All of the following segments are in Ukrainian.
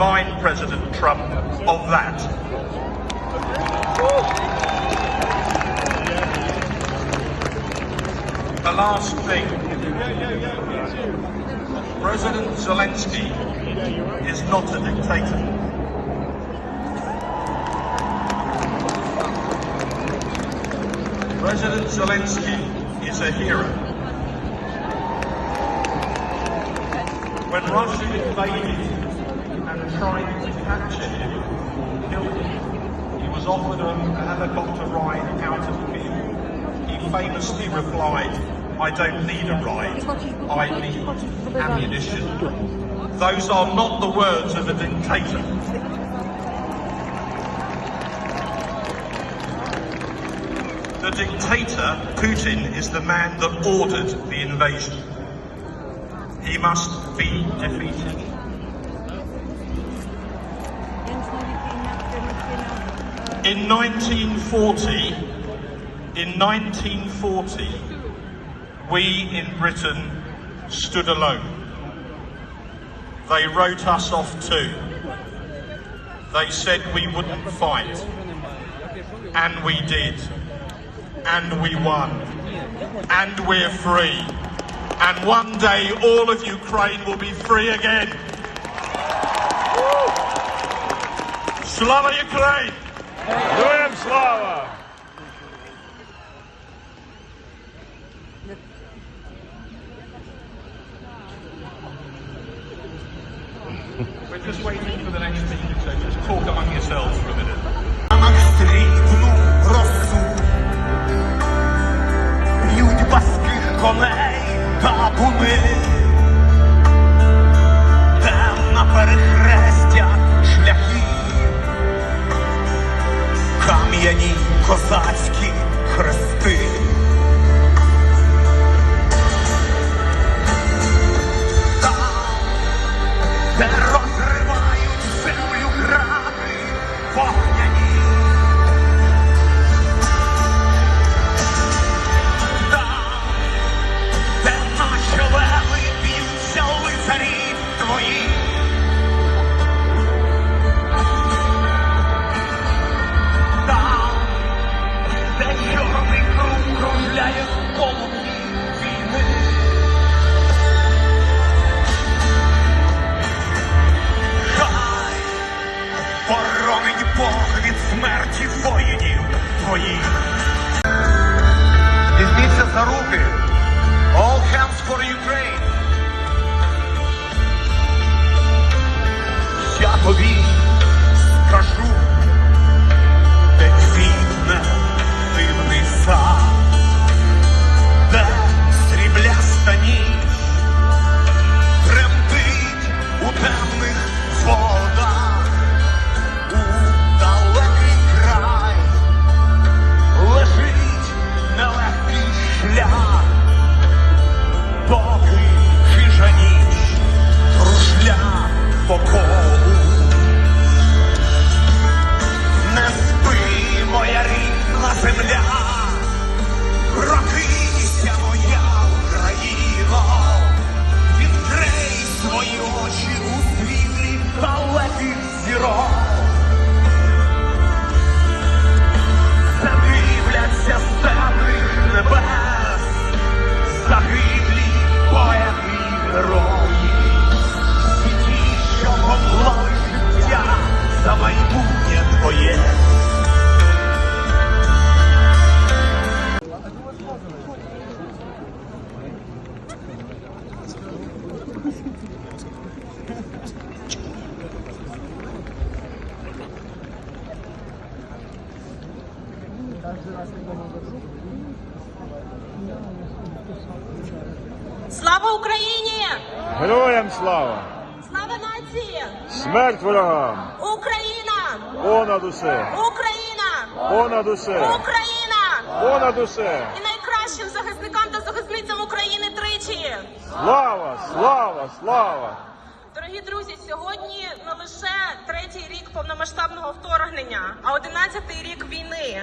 remind President Trump of that. The last thing. President Zelensky is not a dictator. President Zelensky is a hero. When Russia invaded tried to capture him, kill him, he was offered a helicopter ride out of the Kiev. He famously replied, I don't need a ride, I need ammunition. Those are not the words of a dictator. The dictator, Putin, is the man that ordered the invasion. He must be defeated. In 1940, in 1940, we in Britain stood alone. They wrote us off too. They said we wouldn't fight. And we did. And we won. And we're free. And one day all of Ukraine will be free again. Slava Ukraine! Героям слава! We're just waiting for the next speaker, so just talk among yourselves for a minute. कभी Смерть ворогам! Україна! Понад усе! Україна! Понад усе! Україна! Понад усе! І найкращим захисникам та захисницям України тричі! Слава! Слава! Слава! Дорогі друзі, сьогодні не лише третій рік повномасштабного вторгнення, а одинадцятий рік війни.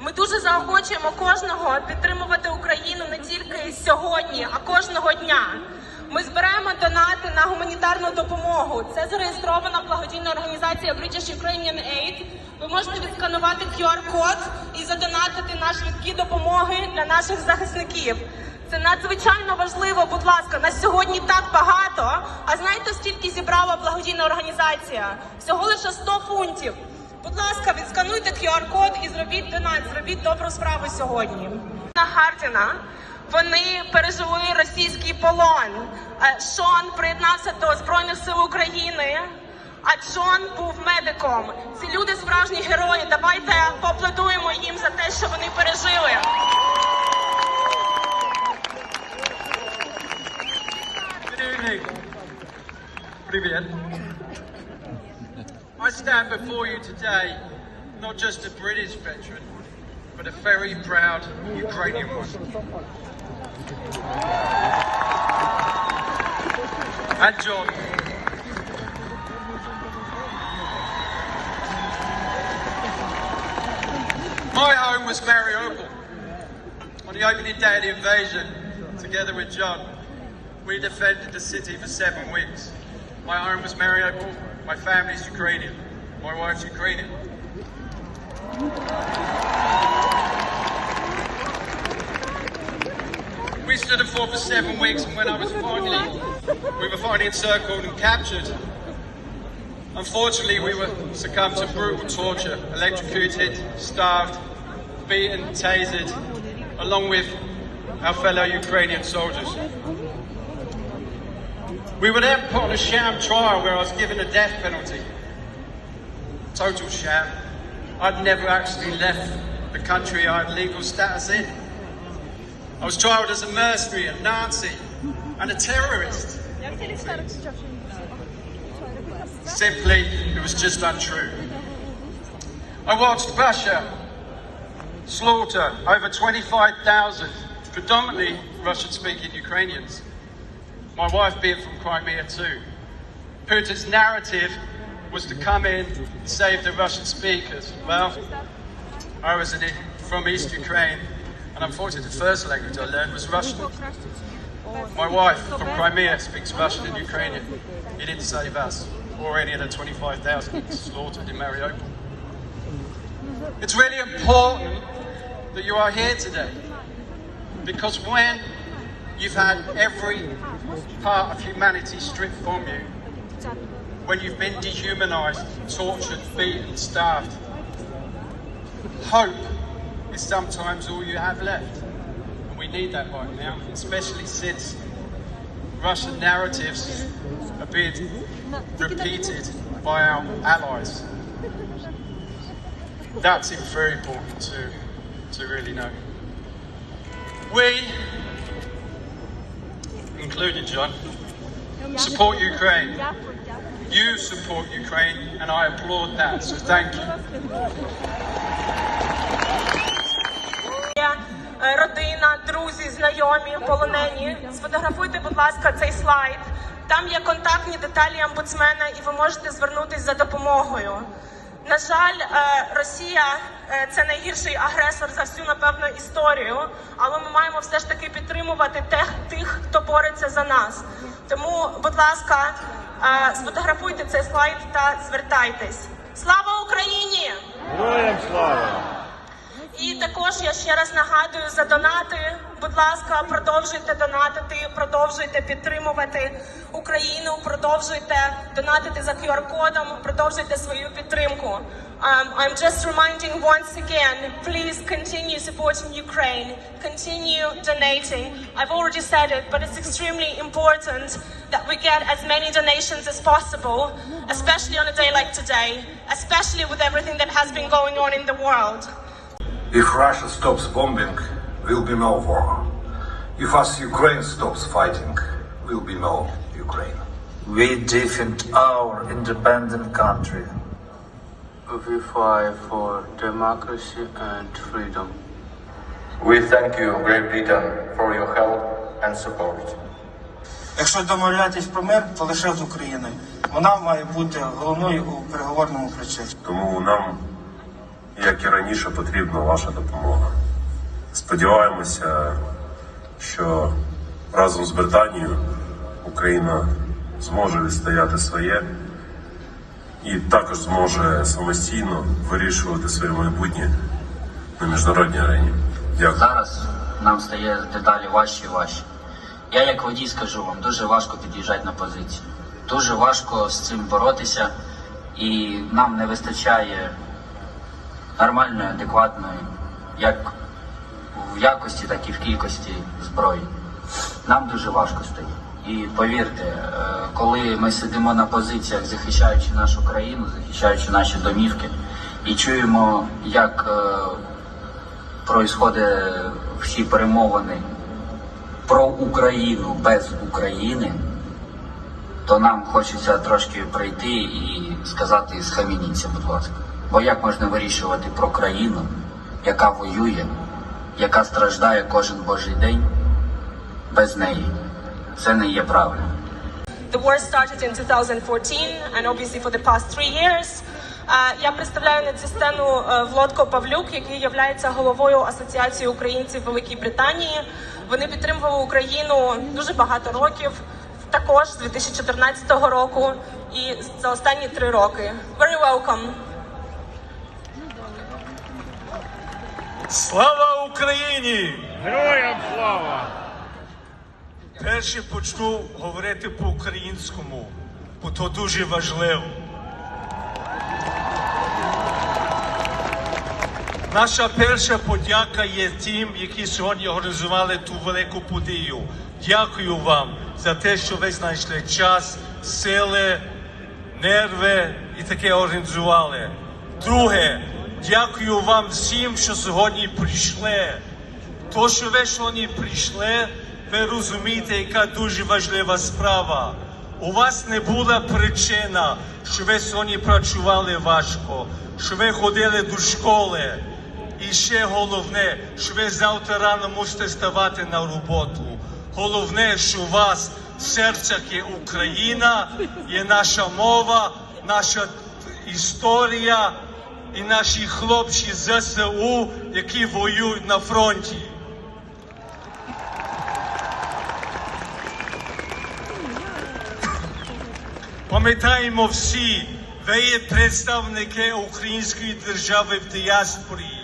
Ми дуже заохочуємо кожного підтримувати Україну не тільки сьогодні, а кожного дня. Ми збираємо донати на гуманітарну допомогу. Це зареєстрована благодійна організація British Ukrainian Aid. Ви можете відсканувати QR-код і задонатити на швидкі допомоги для наших захисників. Це надзвичайно важливо, будь ласка, нас сьогодні так багато. А знаєте, скільки зібрала благодійна організація? Всього лише 100 фунтів. Будь ласка, відскануйте QR-код і зробіть донат, зробіть добру справу сьогодні. На Гардіна вони пережили російський полон. Е, Шон приєднався до Збройних сил України, а Джон був медиком. Ці люди справжні герої. Давайте поаплодуємо їм за те, що вони пережили. Привет. I stand before you today not just a British veteran, but a very proud Ukrainian one. And John. My home was Mariupol. On the opening day of the invasion, together with John, we defended the city for seven weeks. My home was Mariupol. My family's Ukrainian. My wife's Ukrainian. We stood fought for seven weeks, and when I was finally, we were finally encircled and captured. Unfortunately, we were succumbed to brutal torture, electrocuted, starved, beaten, tasered, along with our fellow Ukrainian soldiers. We were then put on a sham trial where I was given a death penalty. Total sham. I'd never actually left the country I had legal status in. I was trialed as a mercenary, a Nazi, and a terrorist. Simply, it was just untrue. I watched Russia slaughter over 25,000, predominantly Russian speaking Ukrainians. My wife being from Crimea too. Putin's narrative was to come in and save the Russian speakers. Well, I was in from East Ukraine, and unfortunately, the first language I learned was Russian. My wife from Crimea speaks Russian and Ukrainian. He didn't save us or any of the 25,000 slaughtered in Mariupol. It's really important that you are here today because when you've had every part of humanity stripped from you, when you've been dehumanized, tortured, beaten, starved, hope is sometimes all you have left. Need that right now, especially since Russian narratives are being repeated by our allies. That's very important to, to really know. We, including John, support Ukraine. You support Ukraine, and I applaud that, so thank you. Е, родина, друзі, знайомі, полонені. Сфотографуйте, будь ласка, цей слайд. Там є контактні деталі омбудсмена, і ви можете звернутися за допомогою. На жаль, е, Росія е, це найгірший агресор за всю напевно історію, але ми маємо все ж таки підтримувати тих, тих хто бореться за нас. Тому, будь ласка, сфотографуйте цей слайд та звертайтесь. Слава Україні! Героям слава! І також я ще раз нагадую за донати. Будь ласка, продовжуйте донатити, продовжуйте підтримувати Україну, продовжуйте донатити за QR-кодом, продовжуйте свою підтримку. Um, I'm just reminding once again, please continue supporting Ukraine, continue donating. I've already said it, but it's extremely important that we get as many donations as possible, especially on a day like today, especially with everything that has been going on in the world. If Russia stops bombing, will be no war. If us Ukraine stops fighting, will be no Ukraine. We defend our independent country. We fight for democracy and freedom. We thank you, Great Britain, for your help and support. Якщо домовлятись про мир, то лише з Україною. Вона має бути головною у переговорному процесі. Тому нам, як і раніше, потрібна ваша допомога. Сподіваємося, що разом з Британією Україна зможе відстояти своє і також зможе самостійно вирішувати своє майбутнє на міжнародній арені. Дякую. Зараз нам стає дедалі важче і важче. Я як водій скажу вам, дуже важко під'їжджати на позицію. Дуже важко з цим боротися, і нам не вистачає нормальної, адекватної, як в якості, так і в кількості зброї. Нам дуже важко стає. І повірте, е, коли ми сидимо на позиціях, захищаючи нашу країну, захищаючи наші домівки, і чуємо, як е, всі перемовини про Україну без України, то нам хочеться трошки прийти і сказати схамініться, будь ласка. Бо як можна вирішувати про країну, яка воює, яка страждає кожен божий день без неї? Це не є правильно. The war started in 2014 and obviously for the past three years. Я представляю на цю сцену е, Влодко Павлюк, який є головою Асоціації українців Великій Британії. Вони підтримували Україну дуже багато років, також з 2014 року і за останні три роки. Very welcome. Слава Україні! Героям слава! Перше почну говорити по-українському, бо то дуже важливо. Наша перша подяка є тим, які сьогодні організували ту велику подію. Дякую вам за те, що ви знайшли час, сили, нерви і таке організували. Друге, дякую вам всім, що сьогодні прийшли. То, що ви сьогодні прийшли, ви розумієте, яка дуже важлива справа. У вас не була причина, що ви сьогодні працювали важко, що ви ходили до школи. І ще головне, що ви завтра рано мусите ставати на роботу. Головне, що у вас в серцях є Україна, є наша мова, наша історія і наші хлопці ЗСУ, які воюють на фронті. Пам'ятаємо всі, ви є представники української держави в діаспорі.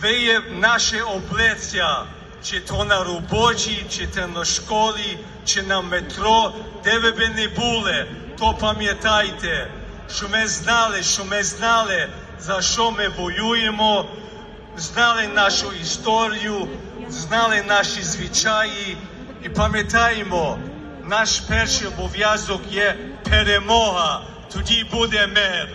Ви є наше обличчя, чи то на роботі, чи то на школі, чи на метро, де ви би не були, то пам'ятайте, що ми знали, що ми знали, за що ми воюємо, знали нашу історію, знали наші звичаї і пам'ятаємо, наш перший обов'язок є перемога, тоді буде мир.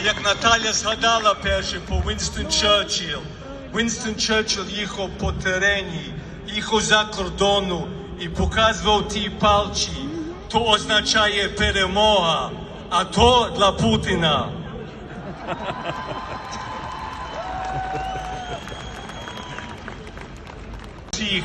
І як Наталя згадала перше по Вінстон Черчилл. Вінстон Черчилл їхав по терені, їхав за кордону і показував ті палчі. То означає перемога, а то для Путіна. Всіх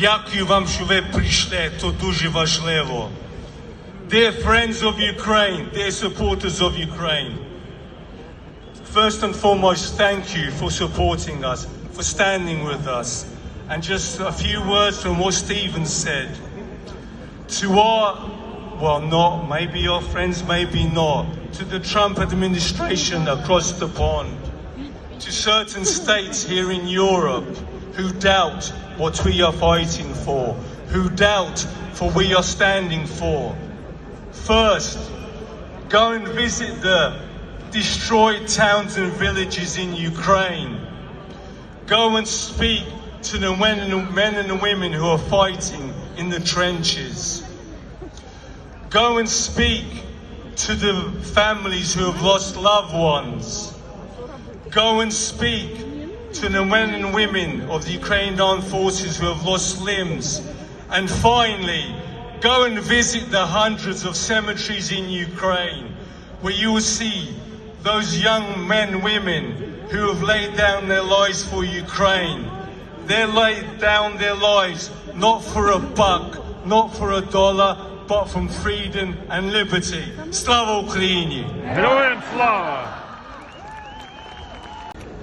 дякую вам, що ви прийшли. То дуже важливо. Dear friends of Ukraine, dear supporters of Ukraine, first and foremost, thank you for supporting us, for standing with us. And just a few words from what Stephen said. To our, well, not, maybe your friends, maybe not, to the Trump administration across the pond, to certain states here in Europe who doubt what we are fighting for, who doubt for we are standing for. First, go and visit the destroyed towns and villages in Ukraine. Go and speak to the men and, men and women who are fighting in the trenches. Go and speak to the families who have lost loved ones. Go and speak to the men and women of the Ukrainian armed forces who have lost limbs. And finally, go and visit the hundreds of cemeteries in Ukraine where you will see those young men, and women who have laid down their lives for Ukraine. They laid down their lives not for a buck, not for a dollar, but from freedom and liberty. Slava Ukraini! Героям слава!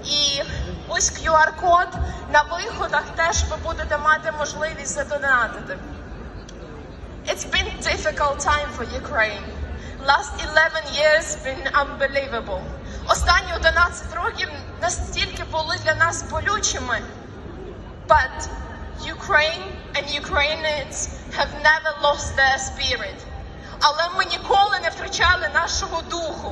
І Ось QR-код. На виходах теж ви будете мати можливість задонатити. It's been difficult time for Ukraine. Last 11 years been unbelievable. Останні 11 років настільки були для нас болючими. But Ukraine and Ukrainians have never lost their spirit. Але ми ніколи не втрачали нашого духу.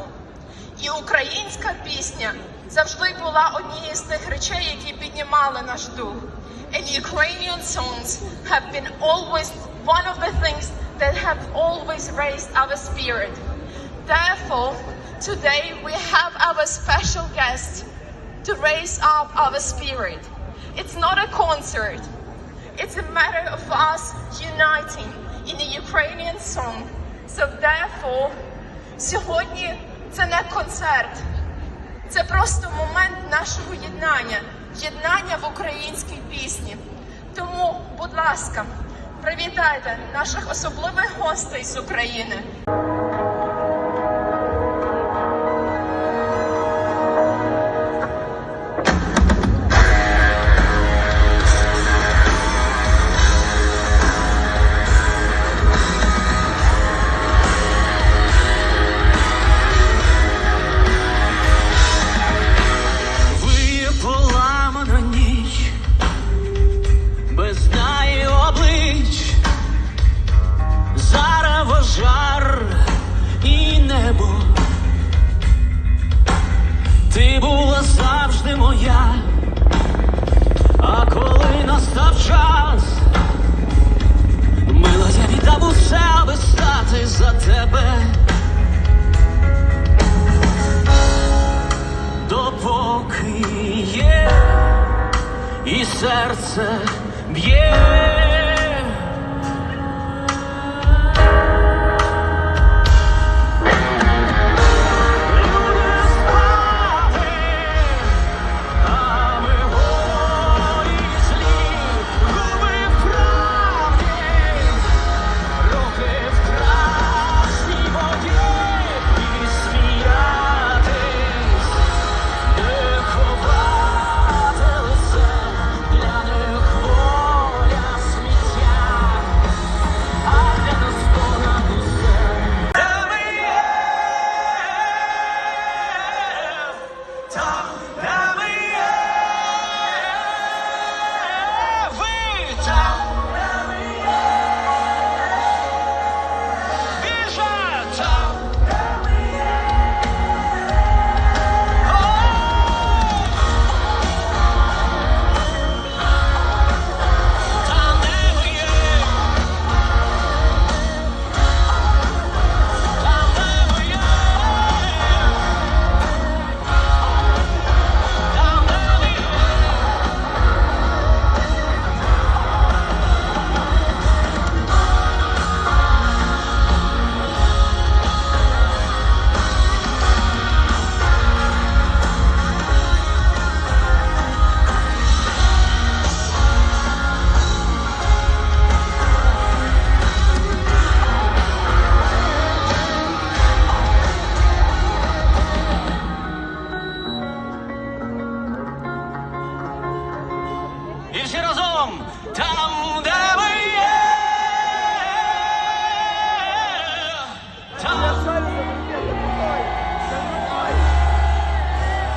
І українська пісня завжди була однією з тих речей, які піднімали наш дух. And Ukrainian songs have been always one of the things that have always raised our spirit. Therefore, today we have our special guest to raise up our spirit. It's not a concert. It's a matter of us uniting in a Ukrainian song. So therefore, сьогодні це не концерт. Це просто момент нашого єднання, єднання в українській пісні. Тому, будь ласка, привітайте наших особливих гостей з України. Небо. Ти була завжди моя, а коли настав час, мила я віддав усе, стати за тебе. допоки є, і серце б'є.